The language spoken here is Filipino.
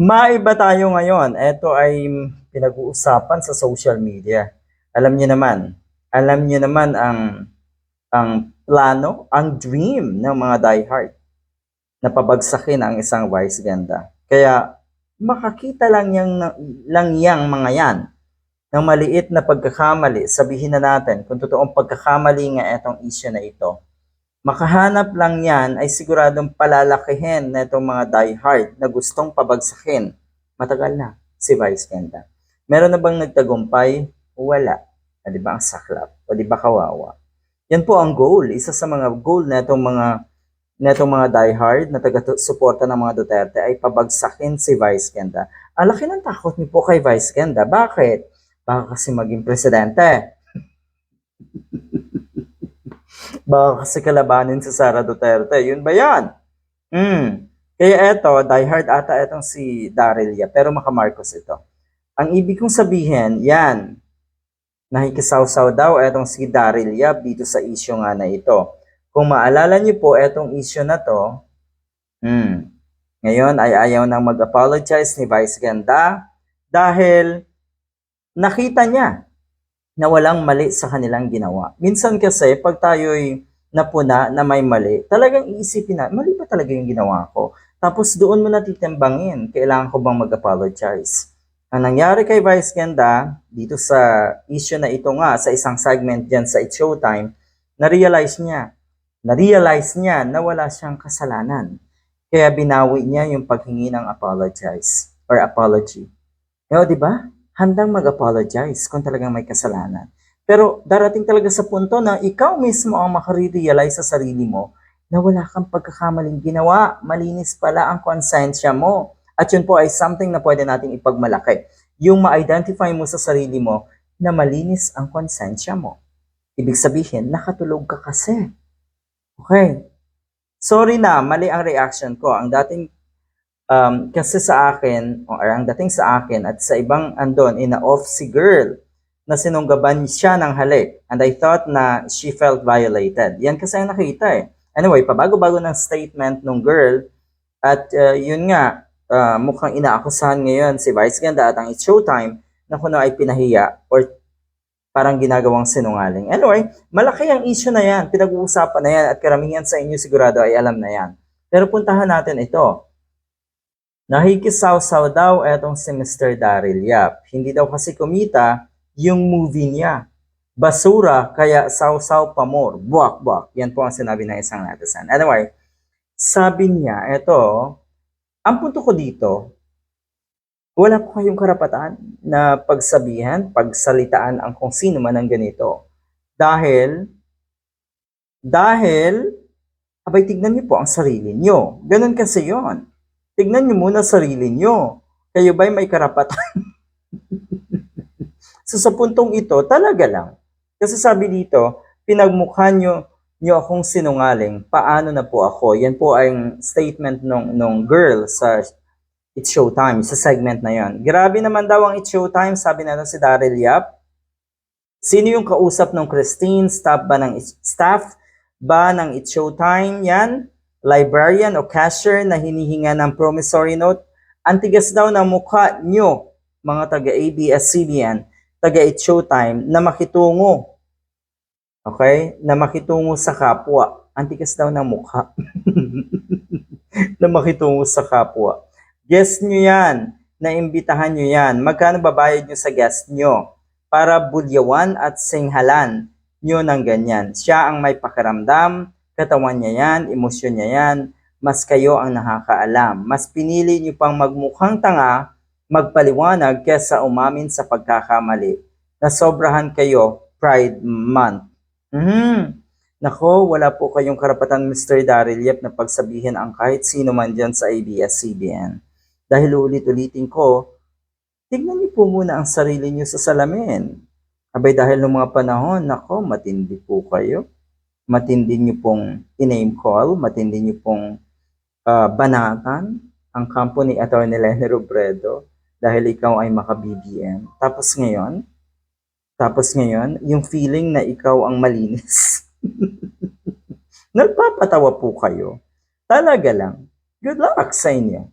Maiba tayo ngayon. Ito ay pinag-uusapan sa social media. Alam niyo naman, alam niyo naman ang ang plano, ang dream ng mga diehard na pabagsakin ang isang vice ganda. Kaya makakita lang yang lang yang mga yan ng maliit na pagkakamali, sabihin na natin kung totoong pagkakamali nga itong issue na ito. Makahanap lang yan ay siguradong palalakihin na itong mga diehard na gustong pabagsakin. Matagal na si Vice Ganda. Meron na bang nagtagumpay? Wala. O, di ba ang saklap? O di ba kawawa? Yan po ang goal. Isa sa mga goal na itong mga na itong mga diehard na taga-suporta ng mga Duterte ay pabagsakin si Vice Ganda. Ang laki ng takot niyo po kay Vice Ganda. Bakit? Baka kasi maging presidente. Baka kasi kalabanin si Sara Duterte. Yun ba yan? Hmm. Kaya eto, diehard ata itong si Daryl Yap, pero makamarcos ito. Ang ibig kong sabihin, yan, nakikisaw-saw daw itong si Daryl Yap dito sa issue nga na ito. Kung maalala niyo po itong issue na to, hmm, ngayon ay ayaw nang mag-apologize ni Vice Ganda dahil nakita niya na walang mali sa kanilang ginawa. Minsan kasi, pag tayo'y napuna na may mali, talagang iisipin na, mali ba talaga yung ginawa ko? Tapos doon mo natitimbangin, kailangan ko bang mag-apologize? Ang nangyari kay Vice Ganda, dito sa issue na ito nga, sa isang segment dyan sa It's Showtime, na-realize niya, na-realize niya na wala siyang kasalanan. Kaya binawi niya yung paghingi ng apologize or apology. Eh, di ba? Handang mag-apologize kung talagang may kasalanan. Pero darating talaga sa punto na ikaw mismo ang makare-realize sa sarili mo na wala kang pagkakamaling ginawa. Malinis pala ang konsensya mo. At yun po ay something na pwede nating ipagmalaki. Yung ma-identify mo sa sarili mo na malinis ang konsensya mo. Ibig sabihin, nakatulog ka kasi. Okay. Sorry na, mali ang reaction ko. Ang dating um, kasi sa akin, or ang dating sa akin at sa ibang andon, ina-off si girl na sinunggaban siya ng halik. And I thought na she felt violated. Yan kasi ang nakita eh. Anyway, pabago-bago ng statement ng girl at uh, yun nga, uh, mukhang inaakusahan ngayon si Vice Ganda at ang It's Showtime na kuno ay pinahiya or parang ginagawang sinungaling. Anyway, malaki ang issue na yan. Pinag-uusapan na yan at karamihan sa inyo sigurado ay alam na yan. Pero puntahan natin ito Nakikisaw-saw daw etong si Mr. Daryl Yap. Hindi daw kasi kumita yung movie niya. Basura, kaya saw-saw pa more. Buwak-buwak. Yan po ang sinabi ng isang netizen. Anyway, sabi niya, eto, ang punto ko dito, wala po kayong karapatan na pagsabihan, pagsalitaan ang kung sino man ang ganito. Dahil, dahil, abay tignan niyo po ang sarili niyo. Ganun kasi yon tignan nyo muna sarili nyo. Kayo ba'y may karapatan? so sa puntong ito, talaga lang. Kasi sabi dito, pinagmukha nyo, nyo akong sinungaling, paano na po ako? Yan po ay statement nung, nung girl sa It's Showtime, sa segment na yon. Grabe naman daw ang It's Showtime, sabi na si Daryl Yap. Sino yung kausap ng Christine? Staff ba ng, staff ba ng It's Showtime? Yan librarian o cashier na hinihinga ng promissory note, ang tigas daw ng mukha nyo, mga taga-ABS-CBN, taga-It Showtime, na makitungo. Okay? Na makitungo sa kapwa. Ang tigas daw ng mukha. na makitungo sa kapwa. Guess nyo yan. Naimbitahan nyo yan. Magkano babayad nyo sa guest nyo? Para bulyawan at singhalan nyo ng ganyan. Siya ang may pakaramdam, katawan niya yan, emosyon niya yan, mas kayo ang nakakaalam. Mas pinili niyo pang magmukhang tanga, magpaliwanag kesa umamin sa pagkakamali. Nasobrahan kayo, Pride Month. Hmm. Nako, wala po kayong karapatan Mr. Daryl Yep na pagsabihin ang kahit sino man dyan sa ABS-CBN. Dahil ulit-ulitin ko, tignan niyo po muna ang sarili niyo sa salamin. Abay dahil ng mga panahon, nako, matindi po kayo matindi nyo pong in-name call, matindi nyo pong uh, banatan ang kampo ni Atty. Lenny Robredo dahil ikaw ay maka-BBM. Tapos ngayon, tapos ngayon, yung feeling na ikaw ang malinis. Nagpapatawa po kayo. Talaga lang. Good luck sa inyo.